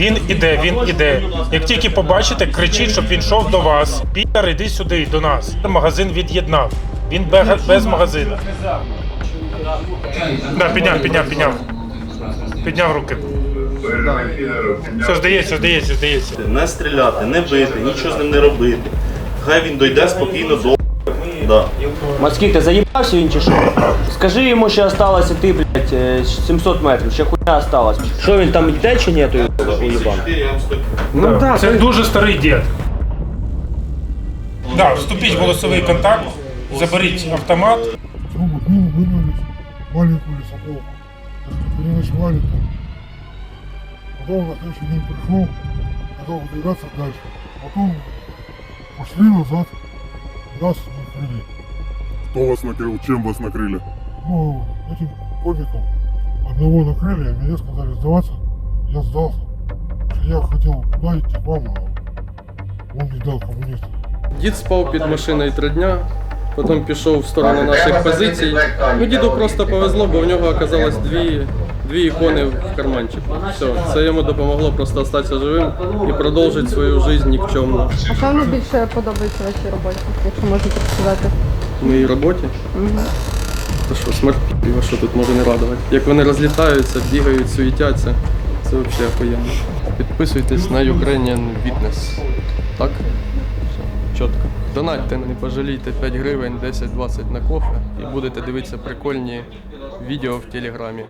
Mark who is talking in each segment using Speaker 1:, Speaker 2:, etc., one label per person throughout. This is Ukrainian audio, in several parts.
Speaker 1: Він іде, він іде. Як тільки побачите, кричіть, щоб він йшов до вас. Пітер, іди сюди, до нас. Магазин від'єднав. Він бега- без магазину. Да, підняв, підняв, підняв. Підняв руки. Все, здається, здається, здається.
Speaker 2: Не стріляти, не бити, нічого з ним не робити. Хай він дойде спокійно до. Да.
Speaker 3: Мацький, ти заїбався він чи що? Скажи йому, що осталося ти, блядь, 700 метрів, ще хуйня осталась. Що він там йде чи ні, той уїбан?
Speaker 1: Ну, да, це дуже старий дід. Да, вступіть в голосовий контакт, заберіть автомат.
Speaker 4: Потом от него вынули маленькую лесополку. Переночевали там. Потом на следующий день пришел, хотел выдвигаться дальше. Потом пошли назад, нас накрыли.
Speaker 5: Кто вас накрыл? Чем вас накрыли?
Speaker 4: Ну, этим котиком одного накрыли, а мне сказали сдаваться. Я сдался. Я хотел туда идти, вам, а он не дал коммунистов.
Speaker 6: Дід спав під машиною три дня, потім пішов в сторону наших позицій. Ну, діду просто повезло, бо в нього оказалось дві, дві ікони в карманчику. Все, це йому допомогло просто статися живим і продовжити свою життя нікчемну.
Speaker 7: А що вам найбільше подобається вашій роботі, якщо можна так сказати?
Speaker 6: В моїй роботі. То що, смерть пі***ва, що тут може не радувати. Як вони розлітаються, бігають, суетяться, це взагалі охуєнно. Підписуйтесь на Ukrainian Witness. Так? Чітко. Донатьте, не пожалійте 5 гривень, 10-20 на кофе і будете дивитися прикольні відео в Телеграмі.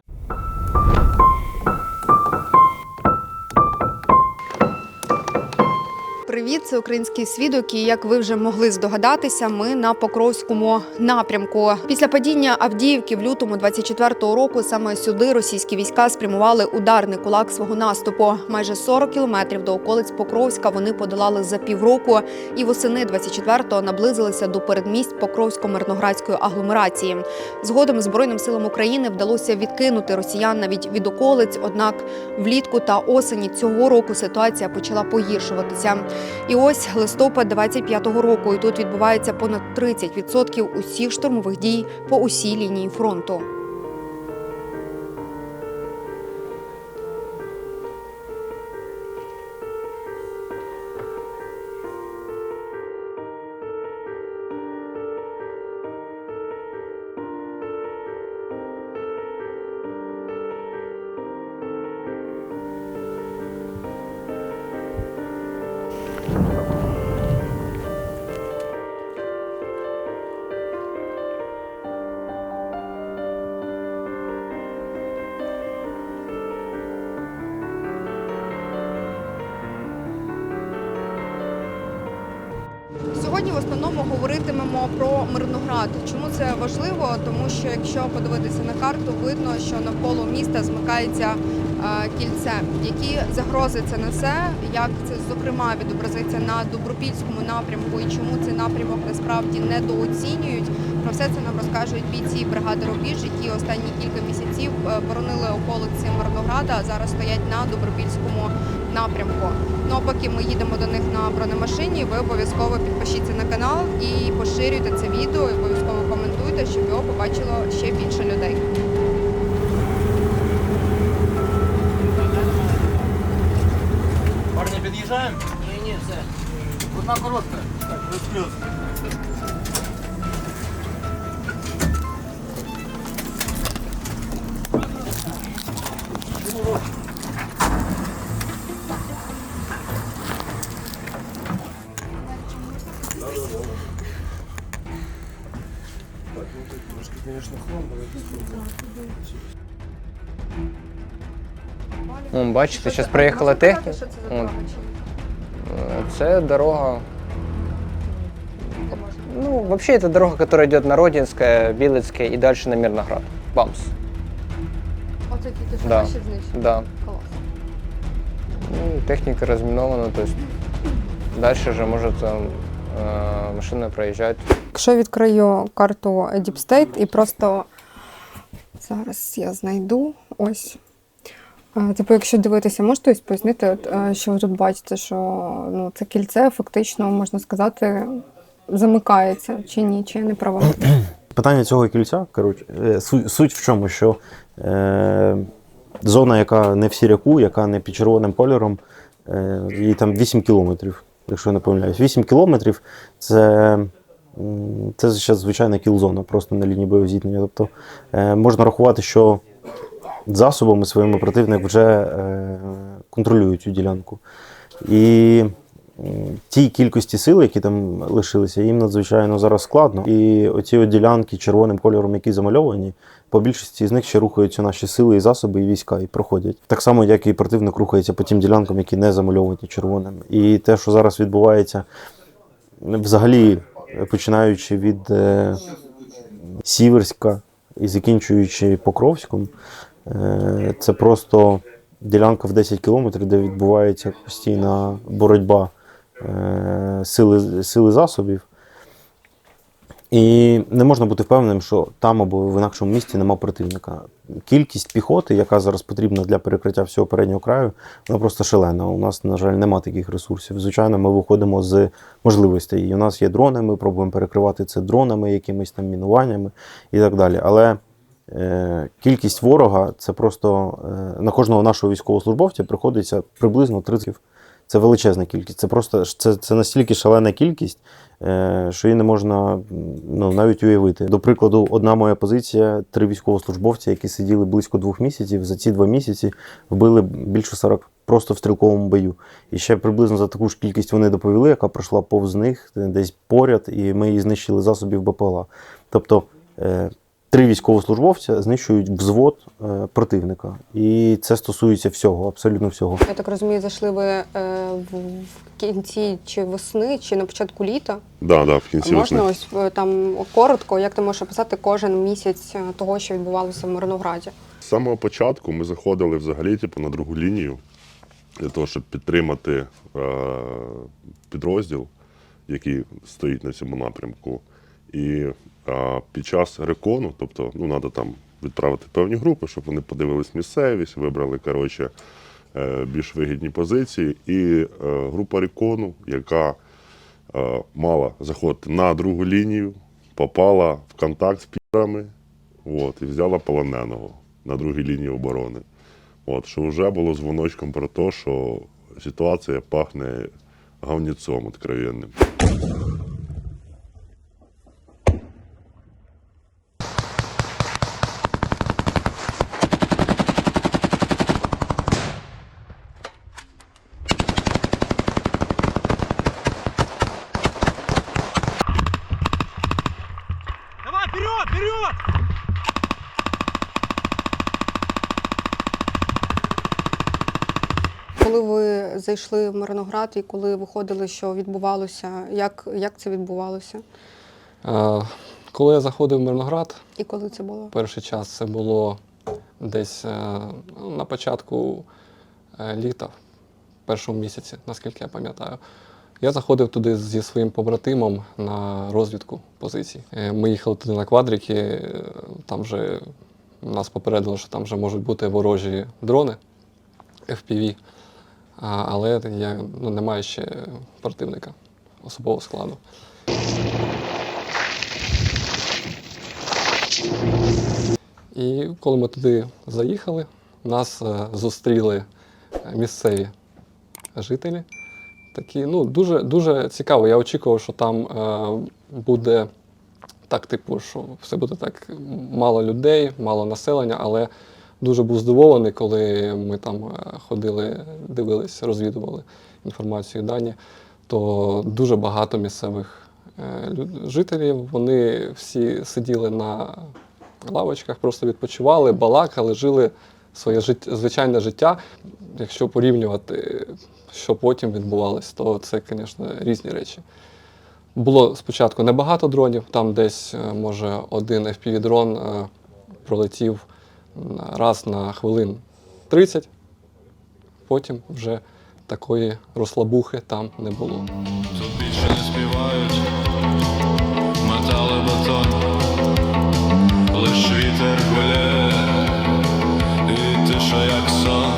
Speaker 7: Привіт, це український свідок. І як ви вже могли здогадатися, ми на Покровському напрямку. Після падіння Авдіївки в лютому 24-го року саме сюди російські війська спрямували ударний кулак свого наступу. Майже 40 кілометрів до околиць Покровська вони подолали за півроку і восени 24-го наблизилися до передмість Покровсько-мирноградської агломерації. Згодом Збройним силам України вдалося відкинути росіян навіть від околиць. Однак влітку та осені цього року ситуація почала погіршуватися. І ось листопад 25-го року, і тут відбувається понад 30% усіх штурмових дій по усій лінії фронту. Говоритимемо про Мирноград. Чому це важливо? Тому що якщо подивитися на карту, видно, що навколо міста змикається е, кільце. Які загрози це несе, як це зокрема відобразиться на добропільському напрямку і чому цей напрямок насправді недооцінюють. Про все це нам розкажуть бійці бригади Рубіж, які останні кілька місяців е, боронили околиці Мирнограда, а зараз стоять на добропільському напрямку. Ну поки ми їдемо до них на бронемашині, ви обов'язково підпишіться на канал і поширюйте це відео, і обов'язково коментуйте, щоб його побачило ще більше людей.
Speaker 3: Парні, під'їжджаємо? Ні, ні, все. Одна коротка. Плюс-плюс.
Speaker 8: Бачите, зараз приїхала техніка.
Speaker 7: Що це за дорога?
Speaker 8: Е, Це дорога. Ну, вообще это дорога, которая идет на Родинское, Билецкое и дальше на Мирноград. Бамс.
Speaker 7: Оце тільки що
Speaker 8: Да.
Speaker 7: наші знищили.
Speaker 8: Да.
Speaker 7: Клас.
Speaker 8: Ну, техника разминована, то есть дальше же может там э, машина проезжать.
Speaker 7: Якщо відкрию карту Deep State і просто зараз я знайду ось. Типу, якщо дивитися, можете ось пояснити, що ви тут бачите, що ну, це кільце фактично, можна сказати, замикається чи ні, чи я не права.
Speaker 9: Питання цього кільця, коротше, е, суть в чому, що е, зона, яка не в сіряку, яка не під червоним кольором, е, їй там 8 кілометрів, якщо я не помиляюсь. 8 кілометрів це, це ще звичайна кіл-зона, просто на лінії бойового зіткнення. Тобто е, можна рахувати, що засобами своїми противник вже е, контролює цю ділянку. І тій кількості сил, які там лишилися, їм надзвичайно зараз складно. І оці от ділянки червоним кольором, які замальовані, по більшості з них ще рухаються наші сили і засоби, і війська, і проходять. Так само, як і противник рухається по тим ділянкам, які не замальовані червоним. І те, що зараз відбувається, взагалі, починаючи від е, Сіверська і закінчуючи Покровськом, це просто ділянка в 10 кілометрів, де відбувається постійна боротьба е, сили, сили засобів. І не можна бути впевненим, що там або в інакшому місті нема противника. Кількість піхоти, яка зараз потрібна для перекриття всього переднього краю, вона просто шалена. У нас, на жаль, нема таких ресурсів. Звичайно, ми виходимо з можливостей. І у нас є дрони, ми пробуємо перекривати це дронами, якимись там мінуваннями і так далі. Але е, кількість ворога це просто е, на кожного нашого військовослужбовця приходиться приблизно 30. Це величезна кількість. Це просто це, це настільки шалена кількість, е, що її не можна ну, навіть уявити. До прикладу, одна моя позиція: три військовослужбовці, які сиділи близько двох місяців. За ці два місяці вбили більше 40 просто в стрілковому бою. І ще приблизно за таку ж кількість вони доповіли, яка пройшла повз них е, десь поряд, і ми її знищили засобів БПЛА. Тобто. Три військовослужбовця знищують взвод е, противника, і це стосується всього, абсолютно всього.
Speaker 10: Я так розумію, зайшли ви е, в, в кінці чи весни, чи на початку літа.
Speaker 11: Да, да, в кінці
Speaker 10: Можна
Speaker 11: весни.
Speaker 10: ось е, там коротко, як ти можеш описати кожен місяць е, того, що відбувалося в Мирнограді?
Speaker 11: З самого початку ми заходили взагалі типу, на другу лінію для того, щоб підтримати е, підрозділ, який стоїть на цьому напрямку. І е, під час рекону, тобто, ну, треба там відправити певні групи, щоб вони подивились місцевість, вибрали коротше, е, більш вигідні позиції. І е, група рекону, яка е, мала заходити на другу лінію, попала в контакт з пірами от, і взяла полоненого на другій лінії оборони. От, що вже було дзвоночком про те, що ситуація пахне говніцом откровенним.
Speaker 10: Ви зайшли в Мирноград і коли виходили, що відбувалося, як, як це відбувалося?
Speaker 12: Е, Коли я заходив в Мирноград,
Speaker 10: І коли це було?
Speaker 12: перший час це було десь е, на початку е, літа, в першому місяці, наскільки я пам'ятаю. Я заходив туди зі своїм побратимом на розвідку позицій. Е, Ми їхали туди на квадрики, е, там вже нас попередили, що там вже можуть бути ворожі дрони FPV, а, але я ну, не маю ще противника особового складу. І коли ми туди заїхали, нас е, зустріли е, місцеві жителі. Такі, ну, дуже, дуже цікаво. Я очікував, що там е, буде так, типу, що все буде так мало людей, мало населення, але дуже був здивований, коли ми там е, ходили, дивились, розвідували інформацію дані, то дуже багато місцевих е, жителів. Вони всі сиділи на лавочках, просто відпочивали, балакали, жили своє жит... звичайне життя. Якщо порівнювати, що потім відбувалось, то це, звісно, різні речі. Було спочатку небагато дронів, там десь, е, може, один FPV-дрон е, пролетів раз на хвилин 30, потім вже такої розслабухи там не було.
Speaker 13: Тут більше не співають метал і бетон, лиш вітер гуляє, і тиша як сон.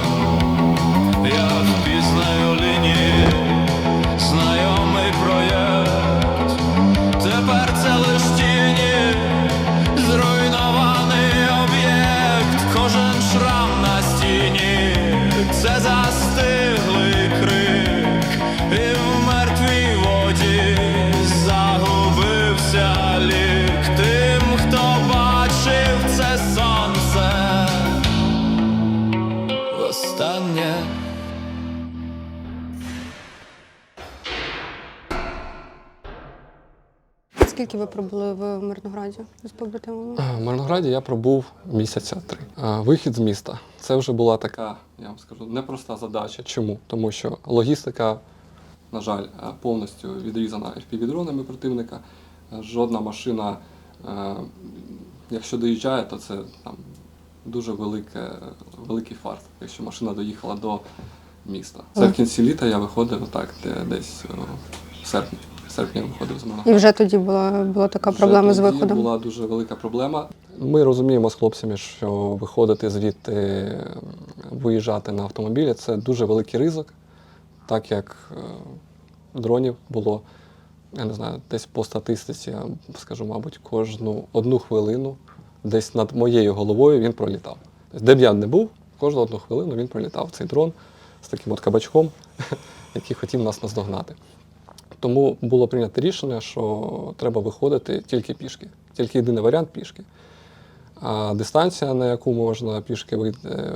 Speaker 10: Скільки ви пробули в Мирнограді з побратимами?
Speaker 12: В Мирнограді я пробув місяця три. Вихід з міста. Це вже була така, я вам скажу, непроста задача. Чому? Тому що логістика, на жаль, е, повністю відрізана FPV-дронами противника. Е, Жодна машина, е, якщо доїжджає, то це там дуже велике, великий фарт, якщо машина доїхала до міста. Це в кінці літа я виходив так, де- десь в серпні. В серпні я виходив з Мирнограду.
Speaker 10: І вже тоді була, була така
Speaker 12: Вже
Speaker 10: проблема з
Speaker 12: тоді
Speaker 10: виходом.
Speaker 12: Була дуже велика проблема. Ми розуміємо з хлопцями, що виходити звідти, виїжджати на автомобілі це дуже великий ризик, так як е, дронів було, я не знаю, десь по статистиці, я скажу, мабуть, кожну одну хвилину десь над моєю головою він пролітав. Тобто, де б я не був, кожну одну хвилину він пролітав цей дрон з таким от кабачком, який хотів нас наздогнати. Тому було прийнято рішення, що треба виходити тільки пішки. Тільки єдиний варіант пішки. А дистанція, на яку можна пішки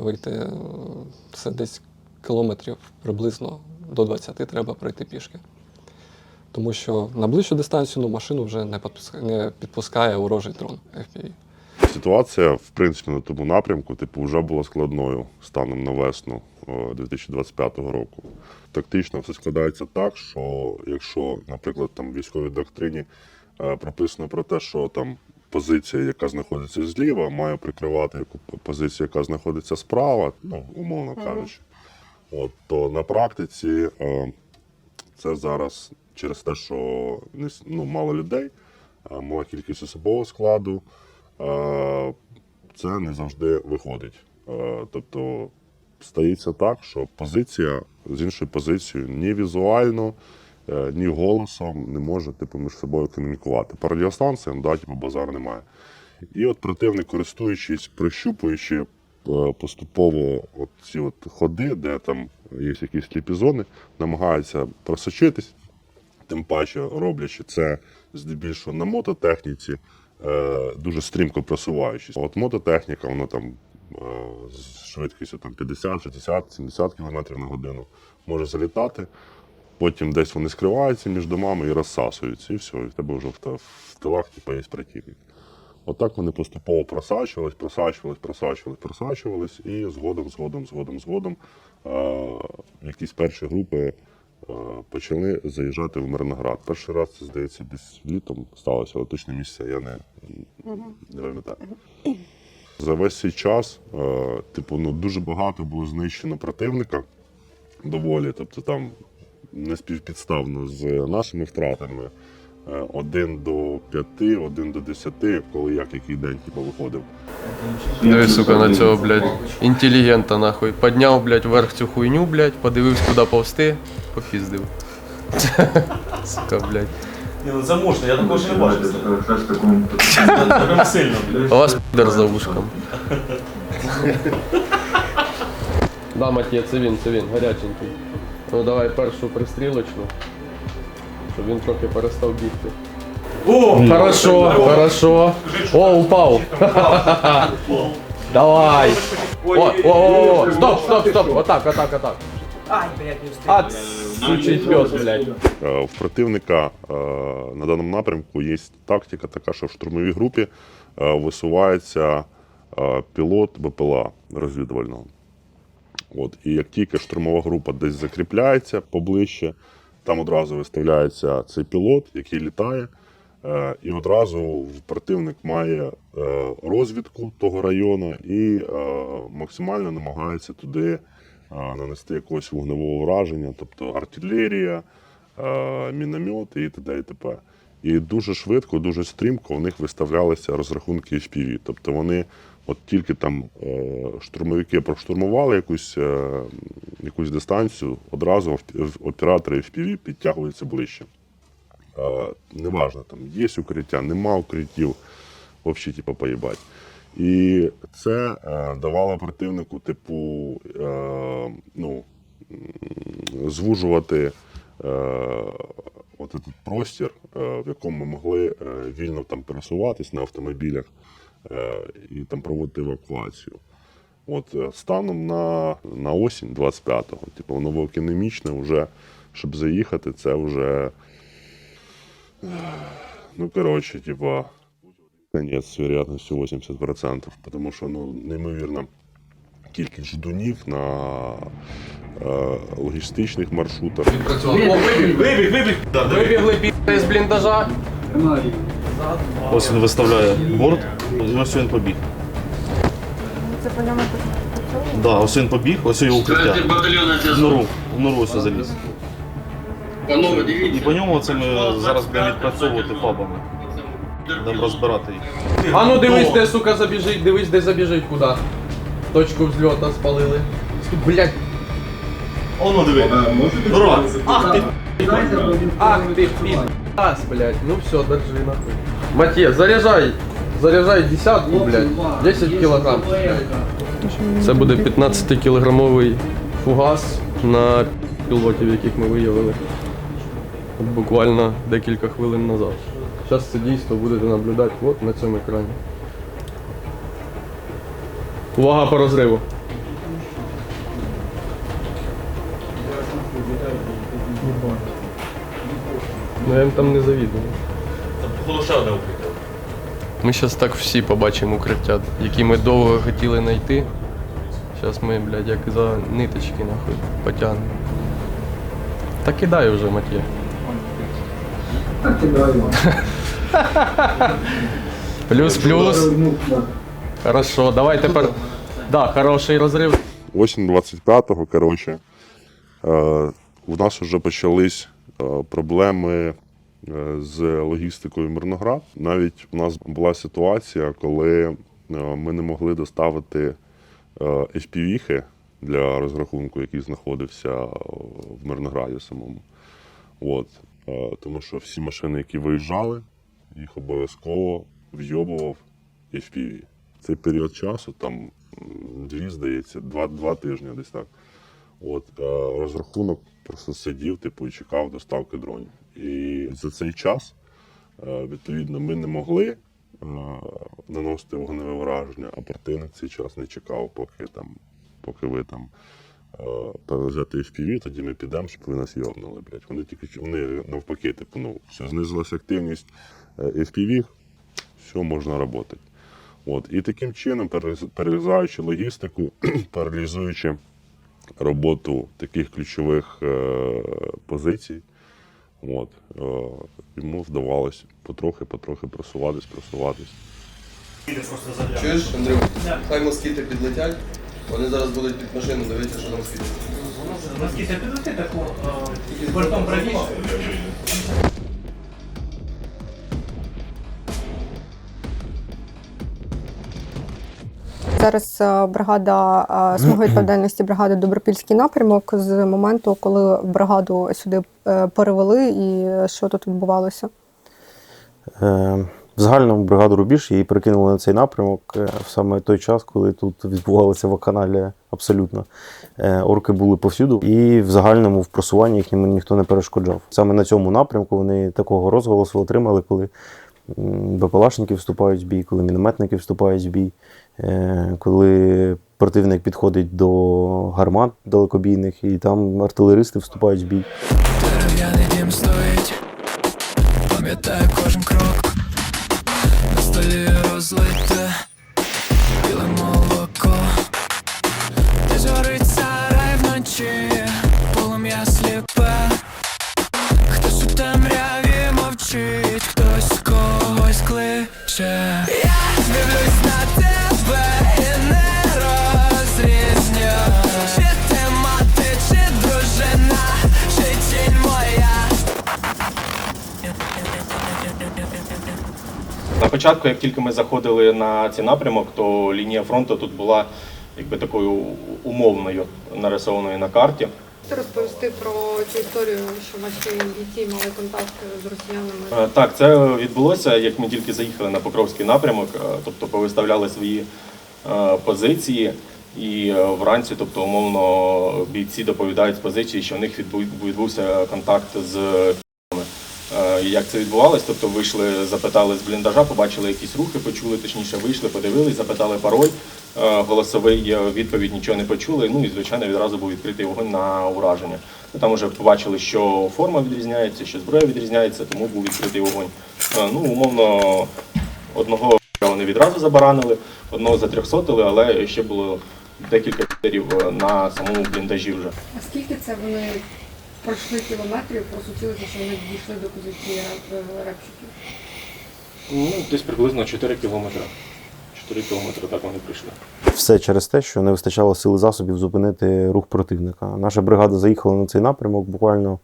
Speaker 12: вийти, це десь кілометрів приблизно до 20 треба пройти пішки. Тому що на ближчу дистанцію ну, машину вже не підпускає, не підпускає ворожий дрон FPV.
Speaker 11: Ситуація, в принципі, на тому напрямку, типу, вже була складною станом на весну 2025 року. Тактично все складається так, що якщо, наприклад, там в військовій доктрині е, прописано про те, що там позиція, яка знаходиться зліва, має прикривати позицію, яка знаходиться справа, ну, умовно кажучи. От, то на практиці е, це зараз через те, що ну, мало людей, е, мала кількість особового складу, е, це не завжди виходить. Е, Тобто стається так, що позиція з іншою позицією ні візуально, е, ні голосом не може типу, між собою комунікувати. По радіостанціям, да, типу, базар немає. І от противник, користуючись, прищупуючи е, поступово от ці от ходи, де там є якісь сліпі зони, намагається просочитись, тим паче роблячи це здебільшого на мототехніці, е, дуже стрімко просуваючись. От мототехніка, вона там з швидкістю там, 50, 60, 70 км на годину може залітати. Потім десь вони скриваються між домами і розсасуються, і все, і в тебе вже в тилах типу, є противник. Отак вони поступово просачувались, просачувались, просачувались, просачувались, і згодом, згодом, згодом, згодом е, якісь перші групи е, почали заїжджати в Мирноград. Перший раз це здається десь літом сталося, але точне місце я не, не пам'ятаю. За весь цей час, е, типу, ну дуже багато було знищено противника доволі. Тобто там не співпідставно з нашими втратами. Е, Один до п'яти, один до десяти, коли як який день типу, виходив.
Speaker 12: Диви, сука, на цього, блядь, інтелігента, нахуй. Подняв, блядь, вверх цю хуйню, блядь, подивився, куди повсти, попіздив. Сука, блядь.
Speaker 2: Ні, ну це можна, я такого ще не бачив. Це прям сильно, блядь.
Speaker 12: А вас підер за вушком. Да, Матія, це він, це він, гаряченький. Ну давай першу пристрілочну, щоб він трохи перестав бігти.
Speaker 2: О,
Speaker 12: Хорошо, хорошо. О, упав. Давай. О, о, о, о, стоп, стоп, стоп. Отак, отак, отак. Ай, блядь, не встиг. Сучий пес, блядь.
Speaker 11: Е, В противника е, на даному напрямку є тактика така, що в штурмовій групі е, висувається е, пілот БПЛА розвідувального. От, і як тільки штурмова група десь закріпляється поближче, там одразу виставляється цей пілот, який літає. Е, І одразу противник має е, розвідку того району і е, максимально намагається туди е, нанести якогось вогневого враження, тобто артилерія, е, міномети і т.д. і т.п. І дуже швидко, дуже стрімко у них виставлялися розрахунки FPV. Тобто вони от тільки там е, штурмовики проштурмували якусь, е, якусь дистанцію, одразу оп- оператори FPV підтягуються ближче. Неважно, там є укриття, нема укриттів, взагалі, типу, поїбать. І це е, давало противнику, типу, е, ну, звужувати е, от этот простір, в якому ми могли вільно там пересуватись на автомобілях і там проводити евакуацію. От станом на, на осінь 25-го, типу, новоекономічне вже, щоб заїхати, це вже Ну, короче, типа, конец с вероятностью 80%, потому що ну, неймовірна кількість ждунів на е, логістичних маршрутах.
Speaker 6: Вибіг, вибіг! Вибігли пі***и з бліндажа.
Speaker 2: Ось він виставляє борт, і ось він побіг.
Speaker 10: Це по ньому
Speaker 2: Да, ось він побіг, ось його укриття. В нору, в нору ось заліз. І по ньому це ми зараз будемо відпрацьовувати фабами. Будемо розбирати їх.
Speaker 6: А ну дивись, де, сука, забіжить, дивись, де забіжить куди. Точку взльота спалили. Блять,
Speaker 2: Оно диви. Дорога. Ах ти.
Speaker 6: ах ти пі***ас, блять. Ну все, держи нахуй. Матє, заряджай. Заряджай десятку, блядь. 10 кілограм. Це буде 15-кілограмовий фугас на пілотів, яких ми виявили. Буквально декілька хвилин назад. Зараз це дійство будете наблюдати от на цьому екрані. Увага по розриву. Ну я їм там не завідую. Ми зараз так всі побачимо укриття, які ми довго хотіли знайти. Зараз ми, блядь, як за ниточки нахуй потягнемо. Та кидай вже, Матє. Плюс, плюс. Хорошо, давай тепер. Да, хороший розрив.
Speaker 11: Осінь 25-го, коротше, е, у нас вже почались е, проблеми е, з логістикою Мирноград. Навіть у нас була ситуація, коли ми не могли доставити FPV-хи для розрахунку, який знаходився в Мирнограді самому. От. Тому що всі машини, які виїжджали, їх обов'язково вйобував FPV. Цей період часу, там дві, здається, два, два тижні десь так. От, е, розрахунок просто сидів, типу, і чекав доставки дронів. І за цей час, е, відповідно, ми не могли е, наносити вогневе враження, а противник цей час не чекав, поки там, поки ви там е, перевезете FPV, тоді ми підемо, щоб ви нас йобнули, блядь. Вони тільки вони навпаки, типу, ну, все, знизилася активність FPV, все, можна працювати. От. І таким чином, перерізаючи логістику, паралізуючи роботу таких ключових е, позицій, от, е, йому вдавалося потрохи-потрохи просуватись, просуватись.
Speaker 6: Чуєш, Андрюк? Хай москіти підлетять. Вони зараз будуть під машину дивитися, що там світить.
Speaker 10: Зараз е, бригада е, смуги відповідальності бригади Добропільський напрямок з моменту, коли бригаду сюди е, перевели, і що тут відбувалося.
Speaker 14: Е, В загальному бригаду Рубіж її перекинули на цей напрямок е, в саме той час, коли тут відбувалася ваканалія абсолютно. Е, Орки були повсюду, і в загальному в просуванні їхньому ніхто не перешкоджав. Саме на цьому напрямку вони такого розголосу отримали, коли БПЛАшники вступають в бій, коли мінометники вступають в бій, е, коли противник підходить до гармат далекобійних, і там артилеристи вступають в бій.
Speaker 15: Початку, як тільки ми заходили на цей напрямок, то лінія фронту тут була якби такою умовною, нарисованою на карті.
Speaker 10: Розповісти про цю історію, що ваші бійці мали контакт з росіянами.
Speaker 15: Е, Так, це відбулося, як ми тільки заїхали на Покровський напрямок, е, тобто повиставляли свої е, позиції. І вранці, тобто умовно, бійці доповідають з позиції, що в них відбу- відбувся контакт з Як це відбувалось? Тобто вийшли, запитали з бліндажа, побачили якісь рухи, почули, точніше, вийшли, подивились, запитали пароль. е, голосовий е, відповідь нічого не почули. Ну і звичайно відразу був відкритий вогонь на ураження. Ну, Там вже побачили, що форма відрізняється, що зброя відрізняється, тому був відкритий вогонь. Е, Ну, умовно, одного вони відразу забаранили, одного затрьохсотили, але ще було декілька катерів на самому бліндажі вже.
Speaker 10: А скільки це вони пройшли кілометрів, просучилися, що вони дійшли до позиції репчиків?
Speaker 15: Ну, десь приблизно 4 кілометри. 4 кілометри так вони прийшли.
Speaker 9: Все через те, що не вистачало сили засобів зупинити рух противника. Наша бригада заїхала на цей напрямок буквально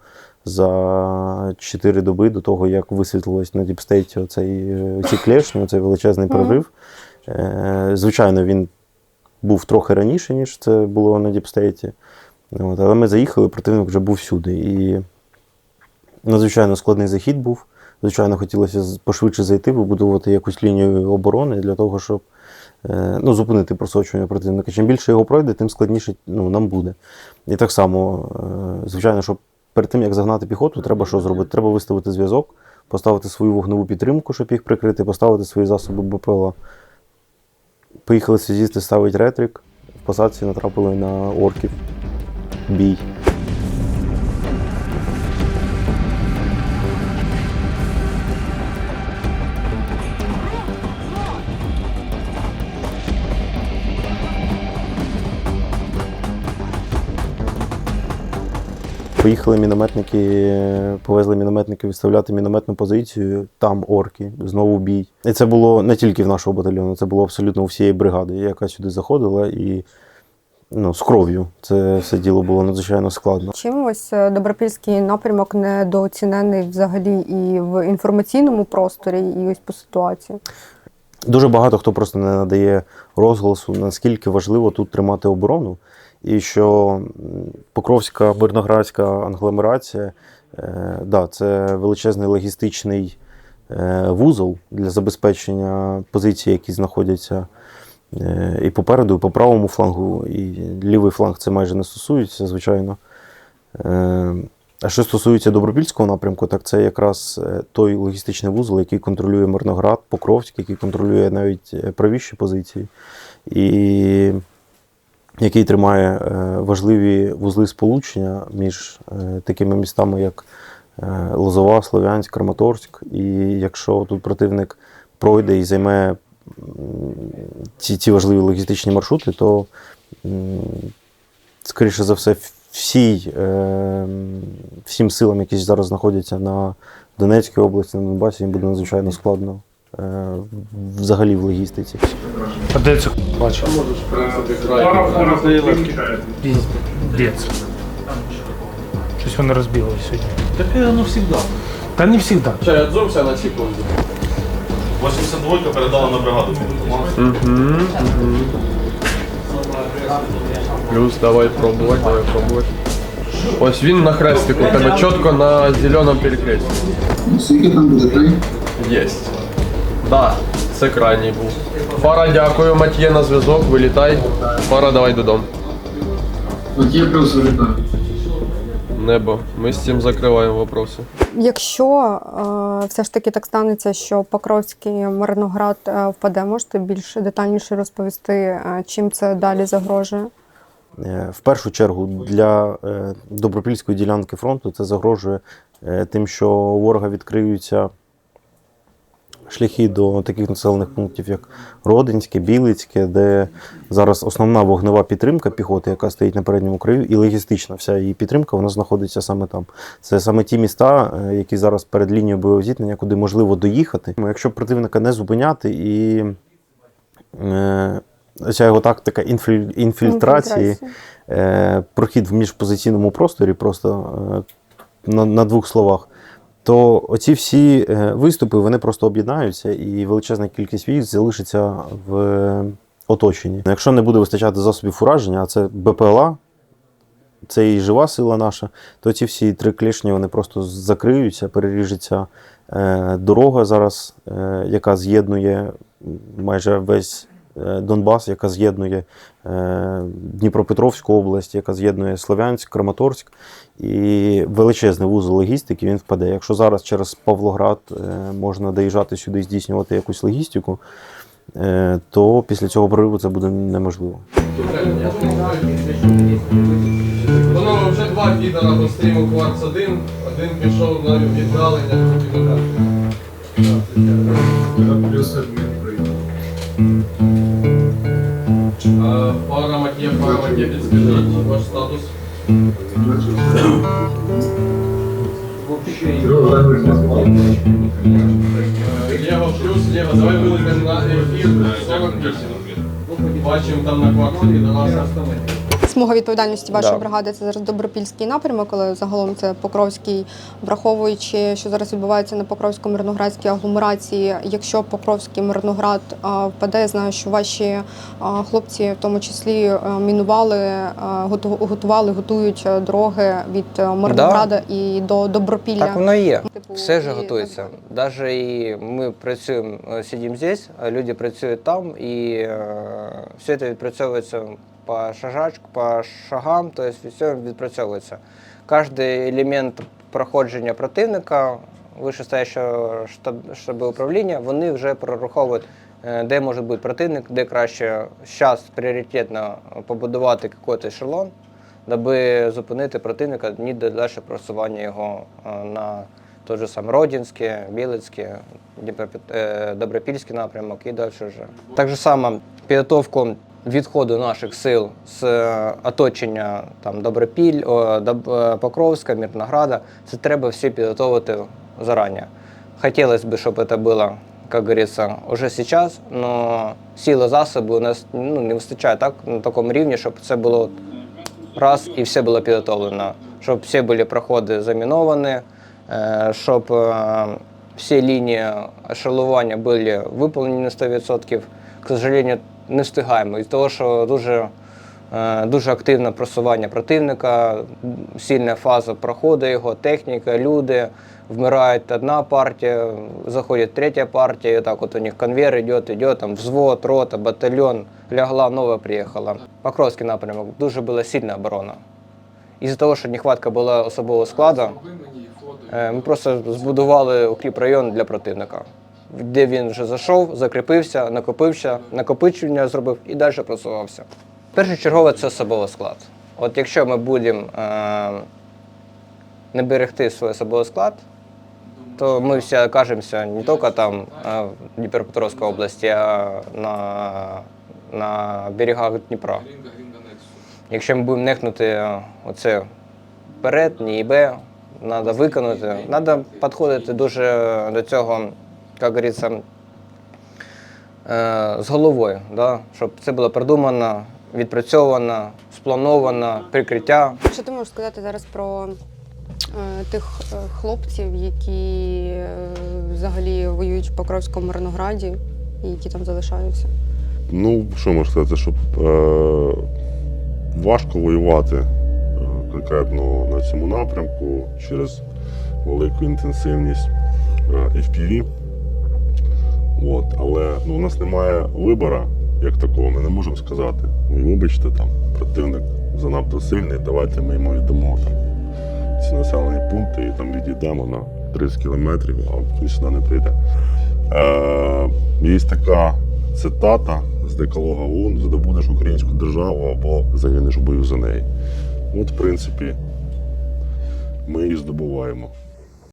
Speaker 9: за 4 доби до того, як висвітлилось на діпстейті оцей, ці клешні, оцей величезний прорив. Е, Звичайно, він був трохи раніше, ніж це було на діпстейті. От, але ми заїхали, противник вже був всюди. І надзвичайно складний захід був. Звичайно, хотілося пошвидше зайти, вибудувати якусь лінію оборони для того, щоб е, ну, зупинити просочування противника. Чим більше його пройде, тим складніше ну, нам буде. І так само, е, звичайно, щоб перед тим, як загнати піхоту, треба що зробити? Треба виставити зв'язок, поставити свою вогневу підтримку, щоб їх прикрити, поставити свої засоби БПЛА. Поїхали связісти ставити ретрик. В посадці натрапили на орків. Бій. Поїхали мінометники, повезли мінометників виставляти мінометну позицію, там орки, знову бій. І це було не тільки в нашого батальйону, це було абсолютно у всієї бригади, яка сюди заходила і ну, з кров'ю. Це все діло було надзвичайно складно.
Speaker 10: Чим ось е, добропільський напрямок недооцінений взагалі і в інформаційному просторі, і ось по ситуації?
Speaker 9: Дуже багато хто просто не надає розголосу, наскільки важливо тут тримати оборону, і що Покровська мирноградська англомерація е, да, це величезний логістичний е, вузол для забезпечення позицій, які знаходяться і попереду, і по правому флангу, і лівий фланг це майже не стосується, звичайно. Е, а що стосується Добропільського напрямку, так це якраз е, той логістичний вузол, який контролює Мирноград, Покровськ, який контролює навіть е, правіші позиції, і який тримає е, важливі вузли сполучення між е, такими містами, як е, Лозова, Слов'янськ, Краматорськ. І якщо тут противник пройде і займе ці, ці важливі логістичні маршрути, то скоріше за все, всій, е, всім силам, які зараз знаходяться на Донецькій області, на Донбасі, їм буде надзвичайно складно е, взагалі в логістиці.
Speaker 1: А де це бачив?
Speaker 12: Можеш, принципі, край.
Speaker 1: Щось вони розбігли сьогодні. Так воно завжди. Та не завжди.
Speaker 12: Чай, отзовся на секунду.
Speaker 2: 82 передала на бригаду.
Speaker 12: Плюс давай пробувати, давай пробувати. Ось він на хрестику, у тебе чітко на зеленому перекресті.
Speaker 4: Скільки там буде край?
Speaker 12: Єсть. Да, це крайній був. Фара, дякую, Матьє на зв'язок, вилітай. Фара, давай додому.
Speaker 4: От є плюс вилітаю.
Speaker 12: Небо. Ми з цим закриваємо вопроси.
Speaker 10: Якщо е, все ж таки так станеться, що Покровський Мариноград е, впаде, можете більш детальніше розповісти, е, чим це далі загрожує?
Speaker 9: Е, В першу чергу для е, добропільської ділянки фронту це загрожує е, тим, що у ворога відкриються шляхи до таких населених пунктів, як Родинське, Білицьке, де зараз основна вогнева підтримка піхоти, яка стоїть на передньому краю, і логістична вся її підтримка, вона знаходиться саме там. Це саме ті міста, е, які зараз перед лінією бойового зіткнення, куди можливо доїхати. Якщо противника не зупиняти і е, ця його тактика інфіль- інфільтрації, е, прохід в міжпозиційному просторі, просто е, на, на двох словах, то оці всі е, виступи вони просто об'єднаються, і величезна кількість військ залишиться в е, оточенні. Якщо не буде вистачати засобів ураження, а це БПЛА, це і жива сила наша, то ці всі три клішні вони просто закриються, переріжеться е, дорога зараз, яка з'єднує майже весь Донбас, яка з'єднує е, Дніпропетровську область, яка з'єднує Слов'янськ, Краматорськ. І величезний вузол логістики він впаде. Якщо зараз через Павлоград е, можна доїжджати сюди, і здійснювати якусь логістику, е, то після цього прориву це буде неможливо.
Speaker 12: Воно вже два підара по стріму кварц 1, один пішов на віддалення Плюс Пара Матє, пара Матє, підскажіть ваш статус. Лего плюс, Лего, давай вилетим на ефір 48. Бачимо там на квартирі до нас.
Speaker 10: Смуга відповідальності вашої
Speaker 8: Да.
Speaker 10: бригади це зараз Добропільський напрямок, але загалом це Покровський, враховуючи, що зараз відбувається на Покровсько-Мирноградській агломерації. Якщо Покровський Мирноград впаде, я знаю, що ваші хлопці, в тому числі, мінували, готували, готують дороги від Мирнограда і до Добропілля.
Speaker 8: Так воно і є.
Speaker 10: Типу,
Speaker 8: Все ж готується. Навіть і ми працюємо, е, сидимо здесь, а люди працюють там, і е, все це відпрацьовується по шажачку, по шагам, тобто все відпрацьовується. Кожен елемент проходження противника, вищестоящого штаб, штабу управління, вони вже прораховують, е, де може бути противник, де краще зараз пріоритетно побудувати якийсь ешелон, даби зупинити противника ні далі просування його е, на той же сам Родінське, Білицьке, е, Добропільський напрямок і далі вже. Так же само підготовку відходу наших сил з е, оточення там, Добропіль, е, Покровська, Мирнограда, це треба все підготовити зарані. Хотілося б, щоб це було, як говориться, уже зараз, але сили засоби у нас ну, не вистачає так, на такому рівні, щоб це було раз і все було підготовлено, щоб всі були проходи заміновані, е, щоб всі лінії ешелування були виконані на 100%. К сожалению, не встигаємо. Із того, що дуже, е, дуже активне просування противника, сильна фаза проходу його, техніка, люди. Вмирає одна партія, заходить третя партія, і так от у них конвейер йде, йде, там взвод, рота, батальйон, лягла, нова приїхала. Покровський напрямок, дуже була сильна оборона. Із-за того, що нехватка була особового складу, е, ми просто збудували укріп район для противника, де він вже зайшов, закріпився, накопився, накопичення зробив і далі просувався. Першочергово це особовий склад. От якщо ми будемо е, не берегти свій особовий склад, то ми всі окажемося не тільки там е, в Дніпропетровській області, а на, на берегах Дніпра. Якщо ми будемо нехнути е, оце вперед, ні і Б, треба виконати. Треба підходити дуже до цього, як говориться, е, з головою, да? щоб це було продумано, відпрацьовано, сплановано, прикриття.
Speaker 10: Що ти можеш сказати зараз про е, тих е, хлопців, які е, взагалі воюють в Покровському Мирнограді і які там залишаються?
Speaker 11: Ну, що можу сказати, що е, важко воювати е, конкретно на цьому напрямку через велику інтенсивність е, FPV. От, але ну, у нас немає вибору як такого, ми не можемо сказати. Ну, вибачте, там противник занадто сильний, давайте ми йому віддамо там ці населені пункти і там відійдемо на 30 кілометрів, а він сюди не прийде. Е, є така цитата з декалога ООН здобудеш українську державу або загинеш в бою за неї. От, в принципі, ми її здобуваємо.